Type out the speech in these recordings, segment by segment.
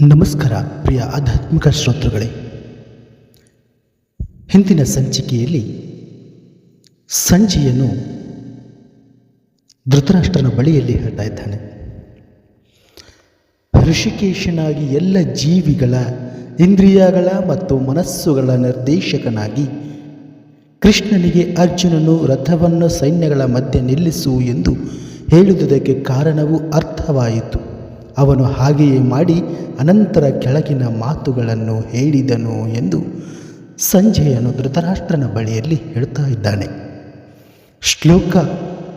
ನಮಸ್ಕಾರ, ಪ್ರಿಯ ಆಧ್ಯಾತ್ಮಿಕ ಶ್ರೋತೃಗಳೇ. ಹಿಂದಿನ ಸಂಚಿಕೆಯಲ್ಲಿ ಸಂಜೆಯನ್ನು ಧೃತರಾಷ್ಟ್ರನ ಬಳಿಯಲ್ಲಿ ಹೇಳ್ತಾ ಇದ್ದಾನೆ. ಋಷಿಕೇಶನಾಗಿ ಎಲ್ಲ ಜೀವಿಗಳ ಇಂದ್ರಿಯಗಳ ಮತ್ತು ಮನಸ್ಸುಗಳ ನಿರ್ದೇಶಕನಾಗಿ ಕೃಷ್ಣನಿಗೆ ಅರ್ಜುನನು ರಥವನ್ನು ಸೈನ್ಯಗಳ ಮಧ್ಯೆ ನಿಲ್ಲಿಸು ಎಂದು ಹೇಳುವುದಕ್ಕೆ ಕಾರಣವು ಅರ್ಥವಾಯಿತು. ಅವನು ಹಾಗೆಯೇ ಮಾಡಿ ಅನಂತರ ಕೆಳಗಿನ ಮಾತುಗಳನ್ನು ಹೇಳಿದನು ಎಂದು ಸಂಜೆಯನ್ನು ಧೃತರಾಷ್ಟ್ರನ ಬಳಿಯಲ್ಲಿ ಹೇಳ್ತಾ ಇದ್ದಾನೆ. ಶ್ಲೋಕ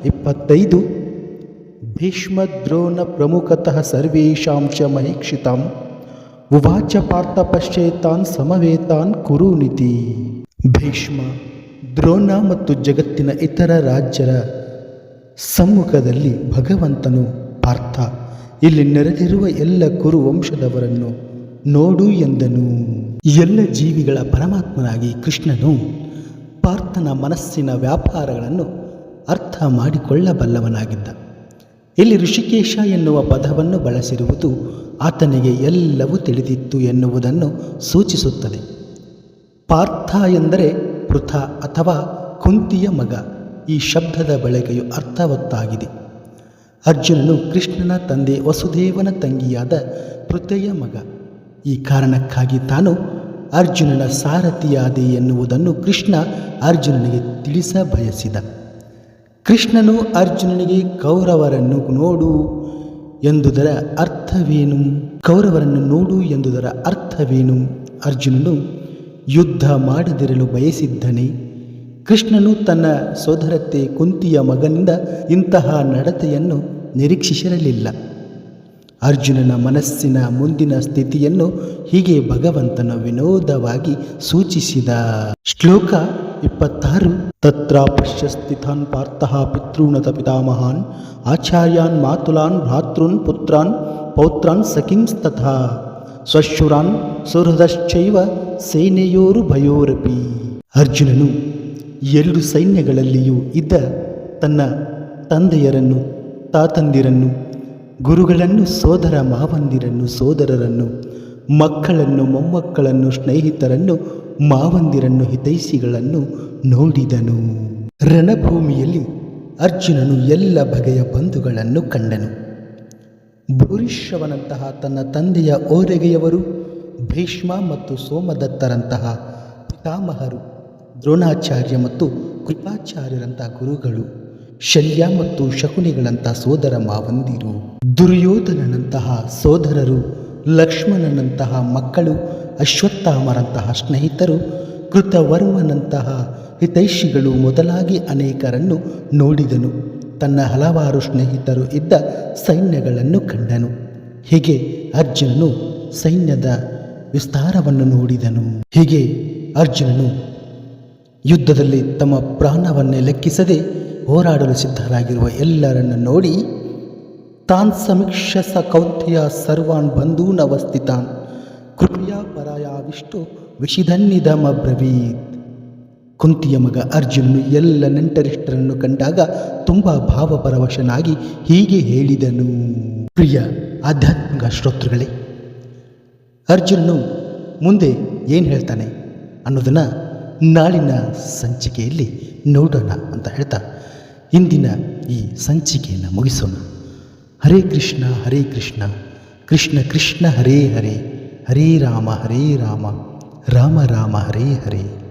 ಇಪ್ಪತ್ತೈದು. ಭೀಷ್ಮದ್ರೋಣ ಪ್ರಮುಖತಃ ಸರ್ವೇಷಾಂಶ ಮಹೀಕ್ಷಿತಾಂ. ಉವಾಚ ಪಾರ್ಥ ಪಶ್ಚೇತಾನ್ ಸಮವೇತಾನ್ ಕುರುನಿತಿ. ಭೀಷ್ಮ ದ್ರೋಣ ಮತ್ತು ಜಗತ್ತಿನ ಇತರ ರಾಜ್ಯರ ಸಮ್ಮುಖದಲ್ಲಿ ಭಗವಂತನು ಪಾರ್ಥ. ಇಲ್ಲಿ ನೆರೆದಿರುವ ಎಲ್ಲ ಕುರು ವಂಶದವರನ್ನು ನೋಡು ಎಂದನು. ಎಲ್ಲ ಜೀವಿಗಳ ಪರಮಾತ್ಮನಾಗಿ ಕೃಷ್ಣನು ಪಾರ್ಥನ ಮನಸ್ಸಿನ ವ್ಯಾಪಾರಗಳನ್ನು ಅರ್ಥ ಮಾಡಿಕೊಳ್ಳಬಲ್ಲವನಾಗಿದ್ದ. ಇಲ್ಲಿ ಋಷಿಕೇಶ ಎನ್ನುವ ಪದವನ್ನು ಬಳಸಿರುವುದು ಆತನಿಗೆ ಎಲ್ಲವೂ ತಿಳಿದಿತ್ತು ಎನ್ನುವುದನ್ನು ಸೂಚಿಸುತ್ತದೆ. ಪಾರ್ಥ ಎಂದರೆ ಪೃಥ ಅಥವಾ ಕುಂತಿಯ ಮಗ. ಈ ಶಬ್ದದ ಬಳಕೆಯು ಅರ್ಥವತ್ತಾಗಿದೆ. ಅರ್ಜುನನು ಕೃಷ್ಣನ ತಂದೆ ವಸುದೇವನ ತಂಗಿಯಾದ ಪೃಥೆಯ ಮಗ. ಈ ಕಾರಣಕ್ಕಾಗಿ ತಾನು ಅರ್ಜುನನ ಸಾರಥಿಯಾದೆ ಎನ್ನುವುದನ್ನು ಕೃಷ್ಣ ಅರ್ಜುನನಿಗೆ ತಿಳಿಸ ಬಯಸಿದ. ಕೃಷ್ಣನು ಅರ್ಜುನನಿಗೆ ಕೌರವರನ್ನು ನೋಡು ಎಂದುದರ ಅರ್ಥವೇನು? ಕೌರವರನ್ನು ನೋಡು ಎಂದುದರ ಅರ್ಥವೇನು? ಅರ್ಜುನನು ಯುದ್ಧ ಮಾಡದಿರಲು ಬಯಸಿದ್ದನೆ. ಕೃಷ್ಣನು ತನ್ನ ಸೋದರತೆ ಕುಂತಿಯ ಮಗನಿಂದ ಇಂತಹ ನಡತೆಯನ್ನು ನಿರೀಕ್ಷಿಸಿರಲಿಲ್ಲ. ಅರ್ಜುನನ ಮನಸ್ಸಿನ ಮುಂದಿನ ಸ್ಥಿತಿಯನ್ನು ಹೀಗೆ ಭಗವಂತನ ವಿನೋದವಾಗಿ ಸೂಚಿಸಿದ. ಶ್ಲೋಕ ಇಪ್ಪತ್ತಾರು. ತತ್ರ ಪಶ್ಯಸ್ಥಿತಾನ್ ಪಾರ್ಥಃ ಪಿತೃಣತ ಪಿತಾಮಹಾನ್, ಆಚಾರ್ಯಾನ್ ಮಾತುಲಾನ್, ಭ್ರಾತೃನ್ ಪುತ್ರಾನ್, ಪೌತ್ರಾನ್ ಸಖಿಂಸ್ತಥಾ ಸ್ವಶುರಾನ್ ಸುಹೃದಶ್ಚೈವ ಸೇನೆಯೋರು ಭಯೋರಪಿ. ಅರ್ಜುನನು ಎರಡು ಸೈನ್ಯಗಳಲ್ಲಿಯೂ ಇದ್ದ ತನ್ನ ತಂದೆಯರನ್ನು ತಾತಂದಿರನ್ನು, ಗುರುಗಳನ್ನು, ಸೋದರ ಮಾವಂದಿರನ್ನು, ಸೋದರರನ್ನು, ಮಕ್ಕಳನ್ನು, ಮೊಮ್ಮಕ್ಕಳನ್ನು, ಸ್ನೇಹಿತರನ್ನು, ಮಾವಂದಿರನ್ನು ಹಿತೈಷಿಗಳನ್ನು ನೋಡಿದನು. ರಣಭೂಮಿಯಲ್ಲಿ ಅರ್ಜುನನು ಎಲ್ಲ ಬಗೆಯ ಬಂಧುಗಳನ್ನು ಕಂಡನು. ಭೂರಿಶ್ರವನಂತಹ ತನ್ನ ತಂದೆಯ ಓರೆಗೆಯವರು ಭೀಷ್ಮ ಮತ್ತು ಸೋಮದತ್ತರಂತಹ ಪಿತಾಮಹರು, ದ್ರೋಣಾಚಾರ್ಯ ಮತ್ತು ಕೃಪಾಚಾರ್ಯರಂತಹ ಗುರುಗಳು. ಶಲ್ಯ ಮತ್ತು ಶಕುನಿಗಳಂಥ ಸೋದರ ಮಾವಂದಿರು, ದುರ್ಯೋಧನನಂತಹ ಸೋದರರು, ಲಕ್ಷ್ಮಣನಂತಹ ಮಕ್ಕಳು, ಅಶ್ವತ್ಥಾಮರಂತಹ ಸ್ನೇಹಿತರು, ಕೃತವರ್ಮನಂತಹ ಹಿತೈಷಿಗಳು ಮೊದಲಾಗಿ ಅನೇಕರನ್ನು ನೋಡಿದನು. ತನ್ನ ಹಲವಾರು ಸ್ನೇಹಿತರು ಇದ್ದ ಸೈನ್ಯಗಳನ್ನು ಕಂಡನು. ಹೀಗೆ ಅರ್ಜುನನು ಸೈನ್ಯದ ವಿಸ್ತಾರವನ್ನು ನೋಡಿದನು. ಹೀಗೆ ಅರ್ಜುನನು ಯುದ್ಧದಲ್ಲಿ ತಮ್ಮ ಪ್ರಾಣವನ್ನೇ ಲೆಕ್ಕಿಸದೆ ಹೋರಾಡಲು ಸಿದ್ಧರಾಗಿರುವ ಎಲ್ಲರನ್ನು ನೋಡಿ ತಾನ್ ಸಮೀಕ್ಷ ಸ ಕೌಂತೆಯ ಸರ್ವಾನ್ ಕೃಪಯ ಪರಾಯ ವಿಷ್ಣು ವಿಷಿಧನ್ನಿಧಮ ಬ್ರವೀತ್. ಕುಂತಿಯ ಮಗ ಅರ್ಜುನನು ಎಲ್ಲ ನೆಂಟರಿಷ್ಟರನ್ನು ಕಂಡಾಗ ತುಂಬ ಭಾವಪರವಶನಾಗಿ ಹೀಗೆ ಹೇಳಿದನು. ಪ್ರಿಯ ಆಧ್ಯಾತ್ಮಿಕ ಶ್ರೋತೃಗಳೇ, ಅರ್ಜುನನು ಮುಂದೆ ಏನು ಹೇಳ್ತಾನೆ ಅನ್ನೋದನ್ನು ನಾಳಿನ ಸಂಚಿಕೆಯಲ್ಲಿ ನೋಡೋಣ ಅಂತ ಹೇಳ್ತಾ, ಇಂದಿನ ಈ ಸಂಚಿಕೆಯನ್ನು ಮುಗಿಸೋಣ. ಹರೇ ಕೃಷ್ಣ ಹರೇ ಕೃಷ್ಣ ಕೃಷ್ಣ ಕೃಷ್ಣ ಹರೇ ಹರೇ ಹರೇ ರಾಮ ಹರೇ ರಾಮ ರಾಮ ರಾಮ ಹರೇ ಹರೇ.